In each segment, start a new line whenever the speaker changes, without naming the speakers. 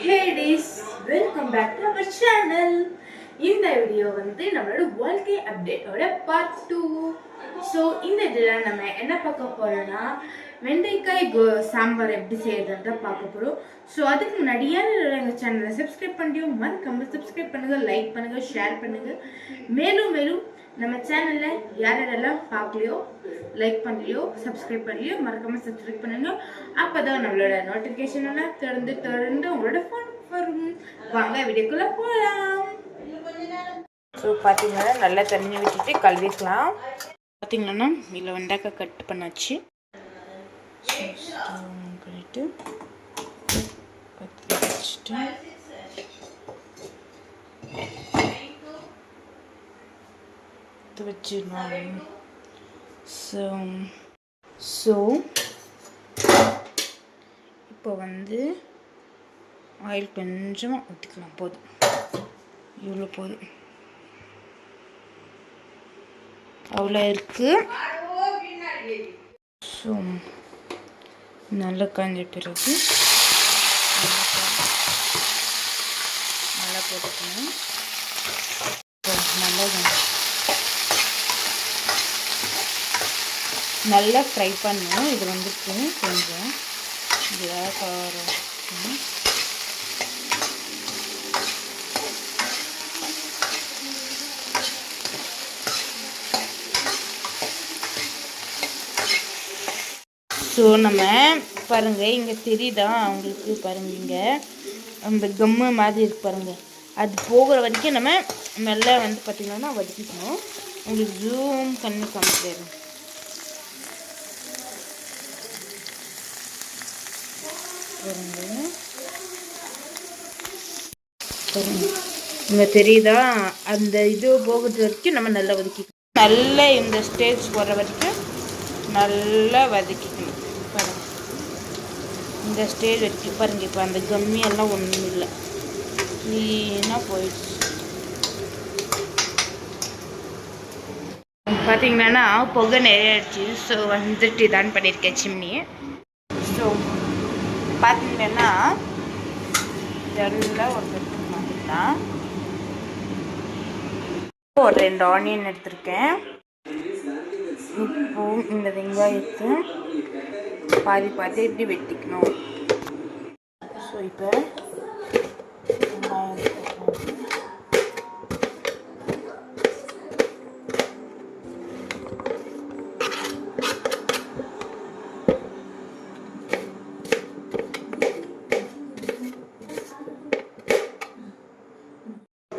Hades welcome back to our channel இந்த video வந்து நம்மளோட வாழ்க்கை அப்டேட்டோட பார்ட் டூ ஸோ இந்த இதில் நம்ம என்ன பார்க்க போகிறோம்னா வெண்டைக்காய் கோ சாம்பார் எப்படி செய்யறதுன்றத பார்க்க போகிறோம் ஸோ அதுக்கு முன்னாடி எங்கள் சேனலை சப்ஸ்கிரைப் பண்ணியும் மறக்காமல் சப்ஸ்கிரைப் பண்ணுங்கள் லைக் பண்ணுங்கள் ஷேர் பண்ணுங்கள் மேலும் மேலும் நம்ம சேனலில் யார் யாரெல்லாம் பார்க்கலையோ லைக் பண்ணலையோ சப்ஸ்கிரைப் பண்ணலையோ மறக்காம சப்ஸ்கிரைப் பண்ணுங்க. அப்போ தான் நம்மளோட நோட்டிஃபிகேஷன் எல்லாம் திறந்து திறந்து உங்களோட ஃபோன் வரும். வாங்க வீடியோக்குள்ளே போகலாம் ஸோ பார்த்தீங்கன்னா நல்லா தண்ணி விட்டுட்டு கழுவிக்கலாம். பார்த்தீங்கன்னா இதில் வெண்டைக்காய் கட் பண்ணாச்சு. பண்ணிட்டு வச்சுட்டு. எடுத்து வச்சிடணும். ஸோ ஸோ இப்போ வந்து ஆயில் கொஞ்சமாக ஊற்றிக்கலாம் போதும். இவ்வளோ போதும். அவ்வளோ இருக்குது ஸோ நல்லா காஞ்ச பிறகு நல்லா போட்டுக்கணும் ஸோ நல்லா காஞ்ச- நல்லா ஃப்ரை பண்ணணும். இது வந்துட்டு கொஞ்சம் இதாக காரம் ஸோ நம்ம பாருங்கள் இங்கே தெரியுதா? அவங்களுக்கு பாருங்க இங்கே. அந்த கம்மு மாதிரி இருக்கு பாருங்கள் அது போகிற வரைக்கும் நம்ம மெல்ல வந்து பார்த்திங்கன்னா வதக்கிக்கணும் உங்களுக்கு ஜூம் பண்ணி காமிக்கிறேன். பாருங்க. தெரியுதா? அந்த இது போகிறது வரைக்கும் நம்ம நல்லா வதக்கிக்கணும். நல்லா இந்த ஸ்டேஜ் போகிற வரைக்கும் நல்லா வதக்கிக்கணும். பாருங்க. இந்த ஸ்டேஜ் வரைக்கும் பாருங்க. இப்போ அந்த கம்மியெல்லாம் ஒன்றும் இல்லை. க்ளீனாக போயிடுச்சு. பார்த்தீங்கன்னா புகை நிறைய ஆயிடுச்சு. ஸோ வந்துட்டு தான் பண்ணியிருக்கேன் சிம்னி ஸோ பார்த்தீங்கன்னா இதெல்லாம் ஒரு எடுத்து ஒரு ரெண்டு ஆனியன் எடுத்திருக்கேன். இப்போ இந்த வெங்காயத்தை பாதி பாதி எப்படி வெட்டிக்கணும். ஸோ இப்போ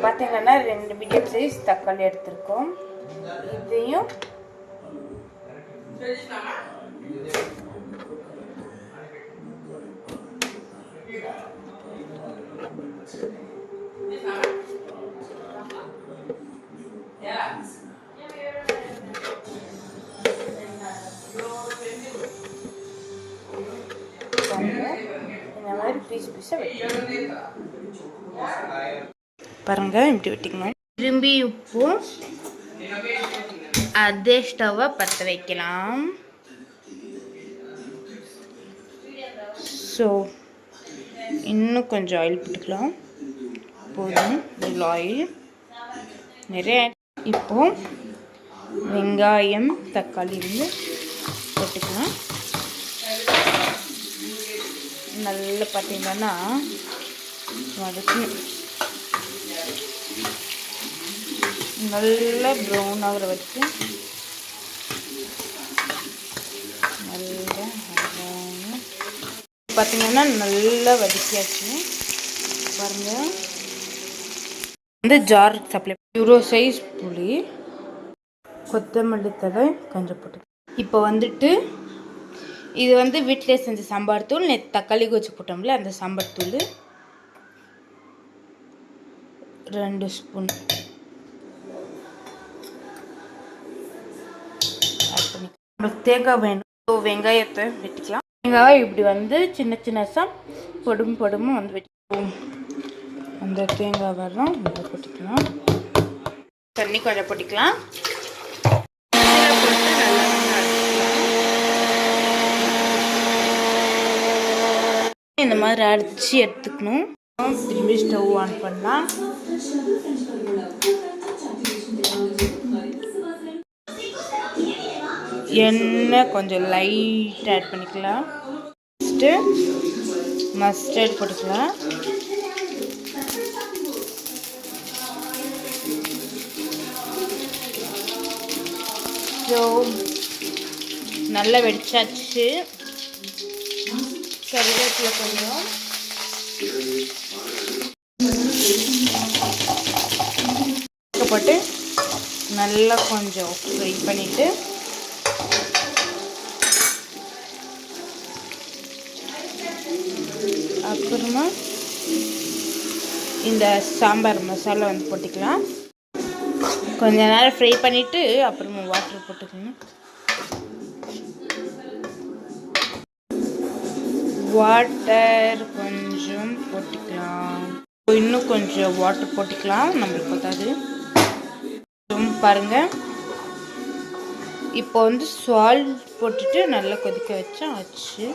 பார்த்தீங்கன்னா ரெண்டு மீடியம் சைஸ் தக்காளி எடுத்திருக்கோம். இதையும் இந்த மாதிரி பீஸ் பீஸாக வைக்கணும் பாருங்க இப்படி வெட்டிக்கணும். திரும்பி உப்பு அதே ஸ்டவ்வை பற்ற வைக்கலாம். ஸோ இன்னும் கொஞ்சம் ஆயில் போட்டுக்கலாம். போதும் இவ்வளோ ஆயில் நிறைய இப்போ வெங்காயம் தக்காளி வந்து போட்டுக்கலாம். நல்லா பார்த்தீங்கன்னா வதக்கணும். நல்லா ப்ரௌன் ஆகிற வரைக்கும் நல்லா பார்த்திங்கன்னா பார்த்தீங்கன்னா நல்லா வதக்கியாச்சு. பாருங்கள் வந்து ஜார் சப்ளை யூரோ சைஸ் புளி. கொத்தமல்லி தழை கொஞ்சம் போட்டு. இப்போ வந்துட்டு இது வந்து வீட்டிலே செஞ்ச சாம்பார் தூள் நேற்று தக்காளி கொச்சு போட்டோம்ல அந்த சாம்பார் தூள். ரெண்டு ஸ்பூன் ஆட் பண்ணி நம்மளுக்கு தேங்காய் வேணும். ஸோ வெங்காயத்தை வெட்டிக்கலாம். வெங்காயம் இப்படி வந்து சின்ன சின்னசா பொடும் பொடுமும் வந்து வெட்டிக்குவோம் அந்த தேங்காய் வரும் இதை போட்டுக்கலாம். தண்ணி கொஞ்சம் போட்டுக்கலாம். இந்த மாதிரி அரைச்சி எடுத்துக்கணும். திரும்பி ஸ்டவ் ஆன் பண்ணலாம். எண்ணெய் கொஞ்சம் லைட் ஆட் பண்ணிக்கலாம். ஃபஸ்ட்டு மஸ்டர்ட் போட்டுக்கலாம். ஸோ நல்லா வெடிச்சாச்சு. கருவேப்பில் கொஞ்சம். போட்டு நல்லா கொஞ்சம் ஃப்ரை பண்ணிவிட்டு அப்புறமா இந்த சாம்பார் மசாலா வந்து போட்டுக்கலாம். கொஞ்ச நேரம் ஃப்ரை பண்ணிவிட்டு அப்புறமா வாட்டர் போட்டுக்கணும். வாட்டர் கொஞ்சம் போட்டுக்கலாம். இன்னும் கொஞ்சம் வாட்டர் போட்டுக்கலாம். நம்மளுக்கு பத்தாது. பாருங்க. இப்போ வந்து சால்ட் போட்டுட்டு நல்லா கொதிக்க வச்சா ஆச்சு.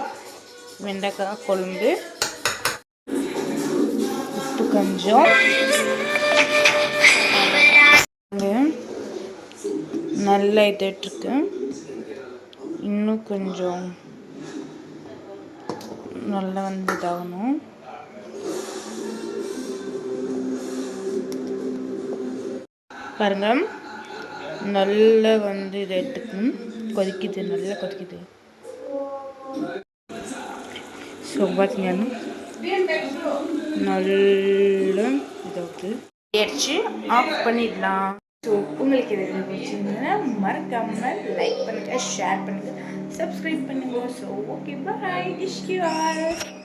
வெண்டைக்காய் குழம்பு. கொஞ்சம். நல்லா இதுட்டுருக்கு இன்னும் கொஞ்சம் நல்லா வந்து இதாகணும். பாருங்க. நல்லா வந்து இதை எடுத்துக்கணும் கொதிக்குது நல்லா கொதிக்குது. ஸோ பார்த்தீங்கன்னா நல்லா இதாகுது ஏறிச்சு ஆஃப் பண்ணிடலாம். ஸோ உங்களுக்கு இது பிடிச்சிருந்ததுன்னா மறக்காமல் லைக் பண்ணுங்கள் ஷேர் பண்ணுங்கள் சப்ஸ்கிரைப் பண்ணுங்க. ஸோ ஓகே பாய் டிஷ்யூ ஆர்